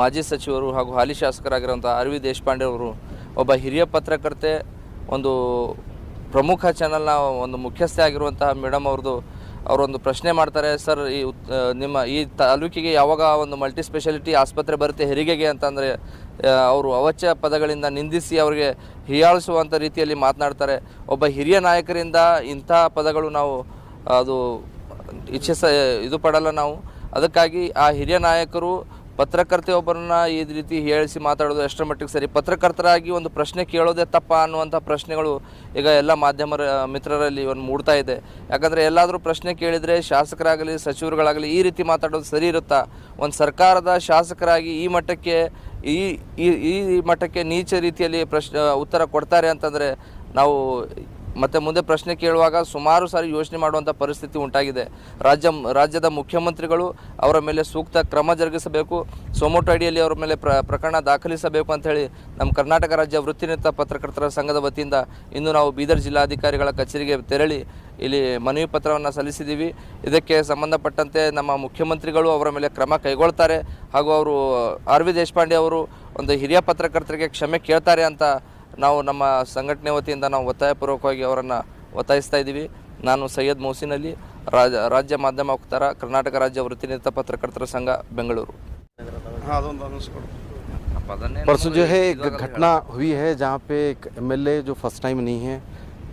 ಮಾಜಿ ಸಚಿವರು ಹಾಗೂ ಹಾಲಿ ಶಾಸಕರಾಗಿರುವಂಥ ಆರ್ ದೇಶಪಾಂಡೆ ಅವರು ಒಬ್ಬ ಹಿರಿಯ ಪತ್ರಕರ್ತೆ, ಒಂದು ಪ್ರಮುಖ ಚಾನಲ್ನ ಒಂದು ಮುಖ್ಯಸ್ಥೆ ಆಗಿರುವಂತಹ ಮೇಡಮ್ ಅವ್ರದ್ದು, ಅವರೊಂದು ಪ್ರಶ್ನೆ ಮಾಡ್ತಾರೆ, ಸರ್, ಈ ನಿಮ್ಮ ಈ ತಾಲೂಕಿಗೆ ಯಾವಾಗ ಒಂದು ಮಲ್ಟಿ ಸ್ಪೆಷಾಲಿಟಿ ಆಸ್ಪತ್ರೆ ಬರುತ್ತೆ, ಹೆರಿಗೆಗೆ ಅಂತಂದರೆ ಅವರು ಅವಚ್ಯ ಪದಗಳಿಂದ ನಿಂದಿಸಿ ಅವರಿಗೆ ಹೀಯಾಳಿಸುವಂಥ ರೀತಿಯಲ್ಲಿ ಮಾತನಾಡ್ತಾರೆ. ಒಬ್ಬ ಹಿರಿಯ ನಾಯಕರಿಂದ ಇಂಥ ಪದಗಳು ನಾವು, ಅದು ಇಚ್ಛಿಸ, ಇದು ಪಡಲ್ಲ ನಾವು. ಅದಕ್ಕಾಗಿ ಆ ಹಿರಿಯ ನಾಯಕರು ಪತ್ರಕರ್ತೆ ಒಬ್ಬರನ್ನ ಈ ರೀತಿ ಹೇಳಿಸಿ ಮಾತಾಡೋದು ಎಷ್ಟರ ಮಟ್ಟಿಗೆ ಸರಿ? ಪತ್ರಕರ್ತರಾಗಿ ಒಂದು ಪ್ರಶ್ನೆ ಕೇಳೋದೇ ತಪ್ಪ ಅನ್ನುವಂಥ ಪ್ರಶ್ನೆಗಳು ಈಗ ಎಲ್ಲ ಮಾಧ್ಯಮ ಮಿತ್ರರಲ್ಲಿ ಒಂದು ಮೂಡ್ತಾ ಇದೆ. ಯಾಕಂದರೆ ಎಲ್ಲಾದರೂ ಪ್ರಶ್ನೆ ಕೇಳಿದರೆ ಶಾಸಕರಾಗಲಿ, ಸಚಿವರುಗಳಾಗಲಿ ಈ ರೀತಿ ಮಾತಾಡೋದು ಸರಿ ಇರುತ್ತಾ? ಒಂದು ಸರ್ಕಾರದ ಶಾಸಕರಾಗಿ ಈ ಮಟ್ಟಕ್ಕೆ, ಈ, ಈ- ಈ ಮಟ್ಟಕ್ಕೆ ನೀಚ ರೀತಿಯಲ್ಲಿ ಪ್ರಶ್ನೆ, ಉತ್ತರ ಕೊಡ್ತಾರೆ ಅಂತಂದರೆ ನಾವು ಮತ್ತೆ ಮುಂದೆ ಪ್ರಶ್ನೆ ಕೇಳುವಾಗ ಸುಮಾರು ಸಾರಿ ಯೋಚನೆ ಮಾಡುವಂಥ ಪರಿಸ್ಥಿತಿ ಉಂಟಾಗಿದೆ. ರಾಜ್ಯ, ರಾಜ್ಯದ ಮುಖ್ಯಮಂತ್ರಿಗಳು ಅವರ ಮೇಲೆ ಸೂಕ್ತ ಕ್ರಮ ಜರುಗಿಸಬೇಕು, ಸೊಮೋಟೋ ಅಡಿಯಲ್ಲಿ ಅವರ ಮೇಲೆ ಪ್ರ, ಪ್ರಕರಣ ದಾಖಲಿಸಬೇಕು ಅಂತ ಹೇಳಿ ನಮ್ಮ ಕರ್ನಾಟಕ ರಾಜ್ಯ ವೃತ್ತಿನಿರತ ಪತ್ರಕರ್ತರ ಸಂಘದ ವತಿಯಿಂದ ಇಂದು ನಾವು ಬೀದರ್ ಜಿಲ್ಲಾಧಿಕಾರಿಗಳ ಕಚೇರಿಗೆ ತೆರಳಿ ಇಲ್ಲಿ ಮನವಿ ಪತ್ರವನ್ನು ಸಲ್ಲಿಸಿದ್ದೀವಿ. ಇದಕ್ಕೆ ಸಂಬಂಧಪಟ್ಟಂತೆ ನಮ್ಮ ಮುಖ್ಯಮಂತ್ರಿಗಳು ಅವರ ಮೇಲೆ ಕ್ರಮ ಕೈಗೊಳ್ತಾರೆ ಹಾಗೂ ಅವರು ಆರ್ ವಿ ದೇಶಪಾಂಡೆ ಅವರು ಒಂದು ಹಿರಿಯ ಪತ್ರಕರ್ತರಿಗೆ ಕ್ಷಮೆ ಕೇಳ್ತಾರೆ ಅಂತ ನಾವು ನಮ್ಮ ಸಂಘಟನೆ ವತಿಯಿಂದ ನಾವು ಒತ್ತಾಯಪೂರ್ವಕವಾಗಿ ಅವರನ್ನು ಒತ್ತಾಯಿಸ್ತಾ ಇದ್ದೀವಿ ನಾನು ಸೈಯದ್ ಮೌಸಿನ್ ಅಲಿ ರಾಜ ರಾಜ್ಯ ಮಾಧ್ಯಮ ವಕ್ತಾರ ಕರ್ನಾಟಕ ರಾಜ್ಯ ವೃತ್ತಿನಿರತ ಪತ್ರಕರ್ತರ ಸಂಘ ಬೆಂಗಳೂರು ಹಾಂ ಅದೊಂದು ಅನ್ನಿಸ್ಕೊಡು परसों जो है एक घटना हुई है जहाँ पे एक एमएलए जो फर्स्ट टाइम नहीं है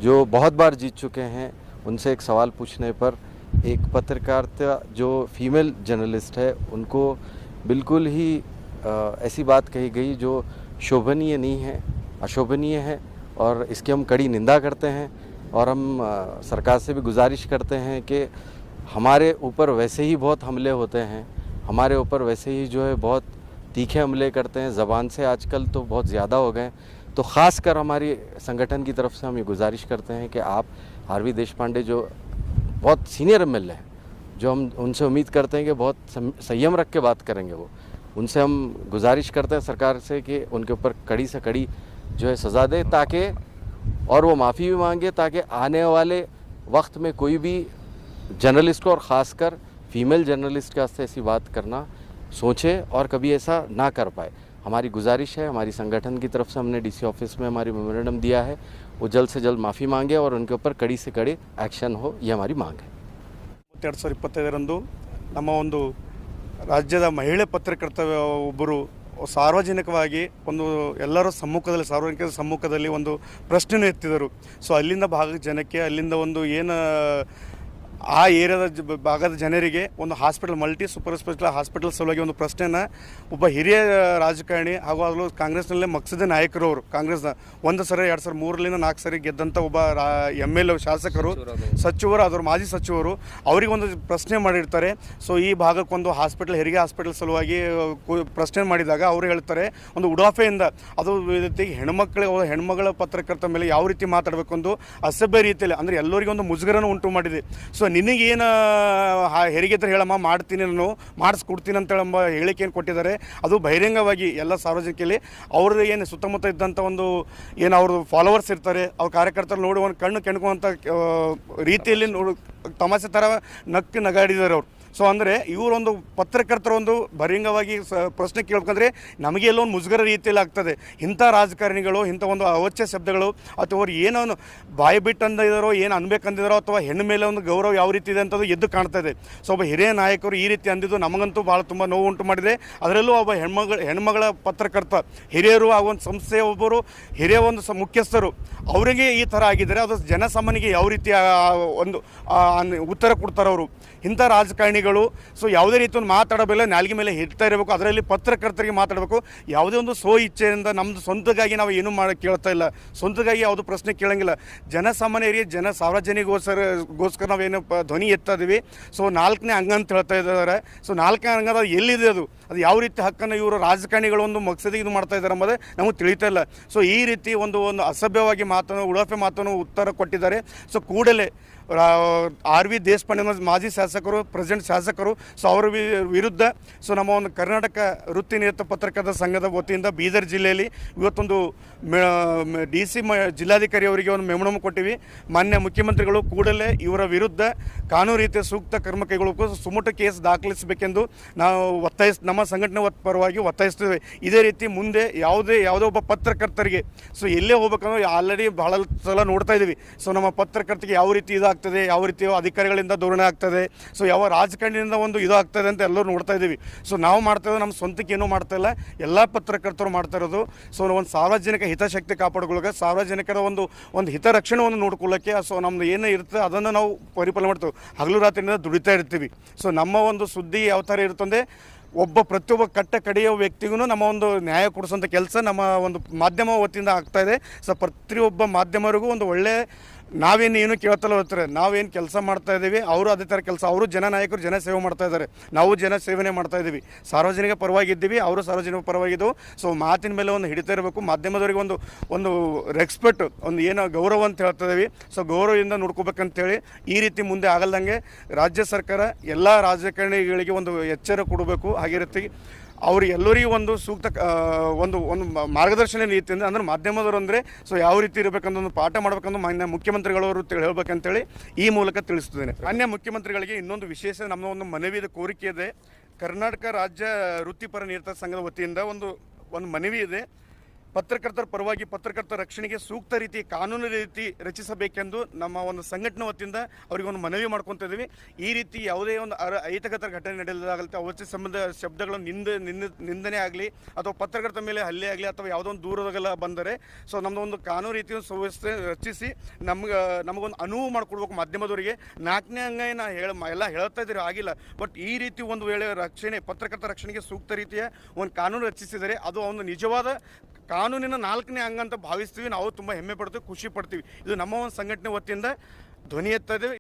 जो बहुत बार जीत चुके हैं उनसे एक सवाल पूछने पर एक पत्रकारिता जो फीमेल जर्नलिस्ट है उनको बिल्कुल ही अ, ऐसी बात कही गई जो शोभनीय नहीं है अशोभनीय है और इसकी हम कड़ी निंदा करते हैं और हम सरकार से भी गुजारिश करते हैं कि हमारे ऊपर वैसे ही बहुत हमले होते हैं, हमारे ऊपर वैसे ही जो है बहुत तीखे हमले करते हैं, ज़बान से आजकल तो बहुत ज़्यादा हो गए तो ख़ास कर हमारी संगठन की तरफ़ से हम ये गुजारिश करते हैं कि आप, आर वी देश पांडे जो बहुत सीनियर एमएलए हैं, जो हम, उनसे उम्मीद करते हैं कि बहुत संयम रख के बात करेंगे वो, उनसे हम गुजारिश करते हैं सरकार से कि उनके ऊपर कड़ी से कड़ी जो है सज़ा दे ताकि और वो माफ़ी भी मांगे ताकि आने वाले वक्त में कोई भी जर्नलिस्ट को और ख़ासकर फीमेल जर्नलिस्ट के वास्ते ऐसी बात करना सोचे और कभी ऐसा ना कर पाए हमारी गुजारिश है हमारी संगठन की तरफ से हमने डीसी ऑफिस में हमारी मेमोरेंडम दिया है वो जल्द से जल्द माफ़ी मांगे और उनके ऊपर कड़ी से कड़ी एक्शन हो ये हमारी मांग है ಎರಡು ಸಾವಿರದ ಇಪ್ಪತ್ತೈದರಂದು ನಮ್ಮ ಒಂದು ರಾಜ್ಯದ ಮಹಿಳೆ ಪತ್ರಕರ್ತ ಒಬ್ಬರು ಸಾರ್ವಜನಿಕವಾಗಿ ಒಂದು ಎಲ್ಲರ ಸಮ್ಮುಖದಲ್ಲಿ, ಸಾರ್ವಜನಿಕರ ಸಮ್ಮುಖದಲ್ಲಿ ಒಂದು ಪ್ರಶ್ನೆಯನ್ನು ಎತ್ತಿದರು. ಸೊ ಅಲ್ಲಿಂದ ಭಾಗದ ಜನಕ್ಕೆ ಅಲ್ಲಿಂದ ಒಂದು ಏನು ಆ ಏರಿಯಾದ ಭಾಗದ ಜನರಿಗೆ ಒಂದು hospital, multi super special hospital ಸಲುವಾಗಿ ಒಂದು ಪ್ರಶ್ನೆನ ಒಬ್ಬ ಹಿರಿಯ ರಾಜಕಾರಣಿ ಹಾಗೂ ಅದರಲ್ಲೂ ಕಾಂಗ್ರೆಸ್ನಲ್ಲೇ ಮಕ್ಸದ ನಾಯಕರು ಅವರು. ಕಾಂಗ್ರೆಸ್ನ ಒಂದು ಸರಿ, ಎರಡು ಸಾವಿರ ಮೂರರಿಂದ ನಾಲ್ಕು ಸರಿ ಗೆದ್ದಂಥ ಒಬ್ಬ ಎಂ ಎಲ್ ಶಾಸಕರು, ಸಚಿವರು, ಅದರ ಮಾಜಿ ಸಚಿವರು ಅವರಿಗೆ ಒಂದು ಪ್ರಶ್ನೆ ಮಾಡಿರ್ತಾರೆ. ಸೊ, ಈ ಭಾಗಕ್ಕೊಂದು ಹಾಸ್ಪಿಟಲ್, ಹೆರಿಗೆ ಹಾಸ್ಪಿಟಲ್ ಸಲುವಾಗಿ ಪ್ರಶ್ನೆ ಮಾಡಿದಾಗ ಅವರು ಹೇಳ್ತಾರೆ, ಒಂದು ಉಡಾಫೆಯಿಂದ ಅದು ರೀತಿ ಹೆಣ್ಮಕ್ಳಿಗೆ ಹೆಣ್ಮಗಳ ಪತ್ರಕರ್ತ ಮೇಲೆ ಯಾವ ರೀತಿ ಮಾತಾಡಬೇಕು ಒಂದು ಅಸಭ್ಯ ರೀತಿಯಲ್ಲಿ, ಅಂದರೆ ಎಲ್ಲರಿಗೂ ಒಂದು ಮುಜುಗರನ ಉಂಟು ಮಾಡಿದೆ. ಸೊ ನಿನಗೇನು ಹೆರಿಗೆ ಹತ್ರ ಹೇಳಮ್ಮ, ಮಾಡ್ತೀನಿ ನಾನು, ಮಾಡಿಸ್ಕೊಡ್ತೀನಿ ಅಂತ ಎಂಬ ಹೇಳಿಕೆಯನ್ನು ಕೊಟ್ಟಿದ್ದಾರೆ, ಅದು ಬಹಿರಂಗವಾಗಿ ಎಲ್ಲ ಸಾರ್ವಜನಿಕರಲ್ಲಿ ಅವ್ರದ್ದು ಏನು ಸುತ್ತಮುತ್ತ ಇದ್ದಂಥ ಒಂದು, ಏನು ಅವ್ರದ್ದು ಫಾಲೋವರ್ಸ್ ಇರ್ತಾರೆ, ಅವ್ರ ಕಾರ್ಯಕರ್ತರು ನೋಡಿ ಒಂದು ಕಣ್ಣು ಕೆಣ್ಕುವಂಥ ರೀತಿಯಲ್ಲಿ ನೋಡು, ತಮಾಷೆ ಥರ ನಕ್ಕು ನಗಾಡಿದ್ದಾರೆ ಅವರು. ಸೊ ಅಂದರೆ ಇವರೊಂದು ಪತ್ರಕರ್ತರ ಒಂದು ಬಹಿರಂಗವಾಗಿ ಪ್ರಶ್ನೆ ಕೇಳ್ಬೇಕಂದ್ರೆ ನಮಗೆ ಎಲ್ಲೋ ಒಂದು ಮುಜುಗರ ರೀತಿಯಲ್ಲಿ ಆಗ್ತದೆ. ಇಂಥ ರಾಜಕಾರಣಿಗಳು, ಇಂಥ ಒಂದು ಅವಚ್ಯ ಶಬ್ದಗಳು ಅಥವಾ ಅವ್ರು ಏನೋ ಬಾಯಿ ಬಿಟ್ಟು ಅಂದಿದಾರೋ ಏನು ಅನ್ಬೇಕಂದಿದಾರೋ ಅಥವಾ ಹೆಣ್ಣು ಮೇಲೆ ಒಂದು ಗೌರವ ಯಾವ ರೀತಿ ಇದೆ ಅಂತದ್ದು ಎದ್ದು ಕಾಣ್ತಾ ಇದೆ. ಸೊ ಒಬ್ಬ ಹಿರಿಯ ನಾಯಕರು ಈ ರೀತಿ ಅಂದಿದ್ದು ನಮಗಂತೂ ಭಾಳ ತುಂಬ ನೋವು ಉಂಟು ಮಾಡಿದೆ. ಅದರಲ್ಲೂ ಒಬ್ಬ ಹೆಣ್ಮಗಳ ಹೆಣ್ಮಗಳ ಪತ್ರಕರ್ತ, ಹಿರಿಯರು ಆ ಒಂದು ಸಂಸ್ಥೆಯ ಒಬ್ಬರು, ಹಿರಿಯ ಒಂದು ಸ ಮುಖ್ಯಸ್ಥರು, ಅವರಿಗೆ ಈ ಥರ ಆಗಿದ್ದಾರೆ. ಅದು ಜನಸಾಮಾನ್ಯರಿಗೆ ಯಾವ ರೀತಿ ಒಂದು ಉತ್ತರ ಕೊಡ್ತಾರೆ ಅವರು ಇಂಥ ರಾಜಕಾರಣಿಗಳು ಸೊ ಯಾವುದೇ ರೀತಿ ಒಂದು ಮಾತಾಡಬಲ್ಲ ನಾಲ್ಗೆ ಮೇಲೆ ಹಿಡ್ತಾ ಇರಬೇಕು, ಅದರಲ್ಲಿ ಪತ್ರಕರ್ತರಿಗೆ ಮಾತಾಡಬೇಕು. ಯಾವುದೇ ಒಂದು ಸೋ ಇಚ್ಛೆಯಿಂದ ನಮ್ಮದು ಸ್ವಂತಕ್ಕಾಗಿ ನಾವು ಏನೂ ಮಾಡಿ, ಕೇಳ್ತಾ ಇಲ್ಲ. ಸ್ವಂತಕ್ಕಾಗಿ ಯಾವುದು ಪ್ರಶ್ನೆ ಕೇಳಂಗಿಲ್ಲ. ಜನಸಾಮಾನ್ಯರಿಗೆ, ಜನ ಸಾರ್ವಜನಿಕೋಸ್ಕರ ಗೋಸ್ಕರ ನಾವೇನು ಧ್ವನಿ ಎತ್ತಾ ಇದೀವಿ. ಸೊ ನಾಲ್ಕನೇ ಅಂಗ ಅಂತ ಹೇಳ್ತಾ ಇದ್ದಾರೆ. ಸೊ ನಾಲ್ಕನೇ ಅಂಗ ಅದು ಎಲ್ಲಿದೆ ಅದು? ಅದು ಯಾವ ರೀತಿ ಹಕ್ಕನ್ನು ಇವರು ರಾಜಕಾರಣಿಗಳು ಒಂದು ಮಕ್ಸದಿಗೆ ಇದು ಮಾಡ್ತಾ ಇದ್ದಾರೆ ಅಂಬೋದೇ ನಮಗೆ ತಿಳಿತಾ ಇಲ್ಲ. ಸೊ ಈ ರೀತಿ ಒಂದು ಒಂದು ಅಸಭ್ಯವಾಗಿ ಮಾತನ್ನು ಉಳಫೆ ಮಾತನ್ನು ಉತ್ತರ ಕೊಟ್ಟಿದ್ದಾರೆ. ಸೊ ಕೂಡಲೇ ಆರ್ ವಿ ದೇಶಪಾಂಡೆ ಮಾಜಿ ಶಾಸಕರು, ಪ್ರೆಸಿಡೆಂಟ್ ಶಾಸಕರು, ಸೊ ಅವರ ವಿರುದ್ಧ, ಸೊ ನಮ್ಮ ಒಂದು ಕರ್ನಾಟಕ ವೃತ್ತಿ ನಿರತ ಪತ್ರಕರ್ತ ಸಂಘದ ವತಿಯಿಂದ ಬೀದರ್ ಜಿಲ್ಲೆಯಲ್ಲಿ ಇವತ್ತೊಂದು ಡಿ ಸಿ ಮ, ಜಿಲ್ಲಾಧಿಕಾರಿ ಅವರಿಗೆ ಒಂದು ಮೆಮೊರಮ್ ಕೊಟ್ಟಿವಿ. ಮಾನ್ಯ ಮುಖ್ಯಮಂತ್ರಿಗಳು ಕೂಡಲೇ ಇವರ ವಿರುದ್ಧ ಕಾನೂನು ರೀತಿಯ ಸೂಕ್ತ ಕ್ರಮ ಕೈಗೊಳ್ಳಬೇಕು ಸುಮುಟ ಕೇಸ್ ದಾಖಲಿಸಬೇಕೆಂದು ನಾವು ಒತ್ತಾಯಿಸ್, ನಮ್ಮ ಸಂಘಟನೆ ಪರವಾಗಿ ಒತ್ತಾಯಿಸ್ತೇವೆ. ಇದೇ ರೀತಿ ಮುಂದೆ ಯಾವುದೇ, ಯಾವುದೋ ಒಬ್ಬ ಪತ್ರಕರ್ತರಿಗೆ, ಸೊ ಎಲ್ಲೇ ಹೋಗ್ಬೇಕಂದ್ರೆ ಆಲ್ರೆಡಿ ಬಹಳ ಸಲ ನೋಡ್ತಾ ಇದ್ದೀವಿ. ಸೊ ನಮ್ಮ ಪತ್ರಕರ್ತರಿಗೆ ಯಾವ ರೀತಿ ಇದಾಗ್ತದೆ, ಯಾವ ರೀತಿ ಅಧಿಕಾರಿಗಳಿಂದ ಧೋರಣೆ ಆಗ್ತದೆ, ಸೊ ಯಾವ ರಾಜಕಾರಣಿಯಿಂದ ಒಂದು ಇದಾಗ್ತದೆ ಅಂತ ಎಲ್ಲರೂ ನೋಡ್ತಾ ಇದ್ದೀವಿ. ಸೊ ನಾವು ಮಾಡ್ತಾ ನಮ್ಮ ಸ್ವಂತಕ್ಕೆ ಏನೂ ಮಾಡ್ತಾ ಇಲ್ಲ. ಎಲ್ಲ ಪತ್ರಕರ್ತರು ಮಾಡ್ತಾ ಇರೋದು. ಸೊ ಒಂದು ಸಾರ್ವಜನಿಕ ಹಿತಾಸಕ್ತಿ ಕಾಪಾಡ್ಕೊಳ್ಳೋಕೆ, ಸಾರ್ವಜನಿಕರ ಒಂದು ಒಂದು ಹಿತರಕ್ಷಣೆಯನ್ನು ನೋಡ್ಕೊಳ್ಳೋಕ್ಕೆ ಸೊ ನಮ್ದು ಏನೇ ಇರುತ್ತೆ ಅದನ್ನು ನಾವು ಪರಿಪಾಲನೆ ಮಾಡ್ತೇವೆ. ಹಗಲು ರಾತ್ರಿಯಿಂದ ದುಡಿತಾ ಇರ್ತೀವಿ. ಸೊ ನಮ್ಮ ಒಂದು ಸುದ್ದಿ ಯಾವ ಥರ ಇರುತ್ತಂದರೆ ಒಬ್ಬ ಪ್ರತಿಯೊಬ್ಬ ಕಟ್ಟ ಕಡೆಯ ವ್ಯಕ್ತಿಗೂ ನಮ್ಮ ಒಂದು ನ್ಯಾಯ ಕೊಡಿಸೋಂಥ ಕೆಲಸ ನಮ್ಮ ಒಂದು ಮಾಧ್ಯಮ ವತಿಯಿಂದ ಆಗ್ತಾ ಇದೆ. ಸೊ ಪ್ರತಿಯೊಬ್ಬ ಮಾಧ್ಯಮರಿಗೂ ಒಂದು ಒಳ್ಳೆ ನಾವೇನು ಏನು ಕೇಳ್ತಲ್ಲ ಹೋಗ್ತಾರೆ ನಾವೇನು ಕೆಲಸ ಮಾಡ್ತಾ ಇದ್ದೀವಿ, ಅವರು ಅದೇ ಥರ ಕೆಲಸ, ಅವರು ಜನನಾಯಕರು ಜನ ಸೇವೆ ಮಾಡ್ತಾ ಇದ್ದಾರೆ. ನಾವು ಜನ ಸೇವನೆ ಮಾಡ್ತಾ ಇದ್ದೀವಿ. ಸಾರ್ವಜನಿಕ ಪರವಾಗಿದ್ದೀವಿ, ಅವರು ಸಾರ್ವಜನಿಕ ಪರವಾಗಿದ್ದವು. ಸೊ ಮಾತಿನ ಮೇಲೆ ಒಂದು ಹಿಡಿತಾ ಇರಬೇಕು. ಮಾಧ್ಯಮದವರಿಗೆ ಒಂದು ಒಂದು ರೆಸ್ಪೆಕ್ಟ್ ಒಂದು ಏನೋ ಗೌರವ ಅಂತ ಹೇಳ್ತಾ ಇದ್ದೀವಿ. ಸೊ ಗೌರವದಿಂದ ನೋಡ್ಕೋಬೇಕಂತೇಳಿ ಈ ರೀತಿ ಮುಂದೆ ಆಗಲ್ದಂಗೆ ರಾಜ್ಯ ಸರ್ಕಾರ ಎಲ್ಲ ರಾಜಕಾರಣಿಗಳಿಗೆ ಒಂದು ಎಚ್ಚರ ಕೊಡಬೇಕು. ಹಾಗೆ ರೀತಿ ಅವ್ರು ಎಲ್ಲರಿಗೂ ಒಂದು ಸೂಕ್ತ ಒಂದು ಒಂದು ಮಾರ್ಗದರ್ಶನ ರೀತಿಯಿಂದ ಅಂದ್ರೆ ಮಾಧ್ಯಮದವರು ಅಂದರೆ, ಸೊ ಯಾವ ರೀತಿ ಇರಬೇಕಂತ ಒಂದು ಪಾಠ ಮಾಡ್ಬೇಕಂದು ಮಾನ್ಯ ಮುಖ್ಯಮಂತ್ರಿಗಳವರು ತಿಳಿ ಹೇಳ್ಬೇಕಂತೇಳಿ ಈ ಮೂಲಕ ತಿಳಿಸ್ತಿದ್ದೇನೆ. ಮಾನ್ಯ ಮುಖ್ಯಮಂತ್ರಿಗಳಿಗೆ ಇನ್ನೊಂದು ವಿಶೇಷ ನಮ್ಮ ಒಂದು ಮನವಿಯ ಕೋರಿಕೆ ಇದೆ. ಕರ್ನಾಟಕ ರಾಜ್ಯ ವೃತ್ತಿಪರ ನಿರತ ಸಂಘದ ವತಿಯಿಂದ ಒಂದು ಒಂದು ಮನವಿ ಇದೆ. ಪತ್ರಕರ್ತರ ಪರವಾಗಿ ಪತ್ರಕರ್ತರ ರಕ್ಷಣೆಗೆ ಸೂಕ್ತ ರೀತಿ, ಕಾನೂನು ರೀತಿ ರಚಿಸಬೇಕೆಂದು ನಮ್ಮ ಒಂದು ಸಂಘಟನೆ ವತಿಯಿಂದ ಅವರಿಗೆ ಒಂದು ಮನವಿ ಮಾಡ್ಕೊತ ಇದ್ದೀವಿ ಈ ರೀತಿ ಯಾವುದೇ ಒಂದು ಅಹಿತಕರ ಘಟನೆ ನಡೆಯಲಾಗುತ್ತೆ ಅವಶ್ಯ ಸಂಬಂಧ ಶಬ್ದಗಳು ನಿಂದ ನಿಂದ, ನಿಂದನೆ ಆಗಲಿ ಅಥವಾ ಪತ್ರಕರ್ತರ ಮೇಲೆ ಹಲ್ಲೆ ಆಗಲಿ ಅಥವಾ ಯಾವುದೋ ಒಂದು ದೂರದಲ್ಲ ಬಂದರೆ, ಸೊ ನಮ್ಮದು ಒಂದು ಕಾನೂನು ರೀತಿಯ ಸುವ್ಯವಸ್ಥೆ ರಚಿಸಿ ನಮ್ಗೆ, ನಮಗೊಂದು ಅನುವು ಮಾಡಿಕೊಡ್ಬೇಕು ಮಾಧ್ಯಮದವರಿಗೆ. ನಾಲ್ಕನೇ ಅಂಗ ನಾ ಹೇಳ, ಎಲ್ಲ ಹೇಳ್ತಾ ಇದ್ದೀರಿ? ಆಗಿಲ್ಲ. ಬಟ್ ಈ ರೀತಿ ಒಂದು ವೇಳೆ ರಕ್ಷಣೆ, ಪತ್ರಕರ್ತರ ರಕ್ಷಣೆಗೆ ಸೂಕ್ತ ರೀತಿಯ ಒಂದು ಕಾನೂನು ರಚಿಸಿದರೆ ಅದು ಒಂದು ನಿಜವಾದ ಕಾನೂನಿನ ನಾಲ್ಕನೇ ಅಂಗ ಅಂತ ಭಾವಿಸ್ತೀವಿ. ನಾವು ತುಂಬ ಹೆಮ್ಮೆ ಪಡ್ತೀವಿ, ಖುಷಿ ಪಡ್ತೀವಿ. ಇದು ನಮ್ಮ ಒಂದು ಸಂಘಟನೆ ವತಿಯಿಂದ ಧ್ವನಿ ಎತ್ತದೇವೆ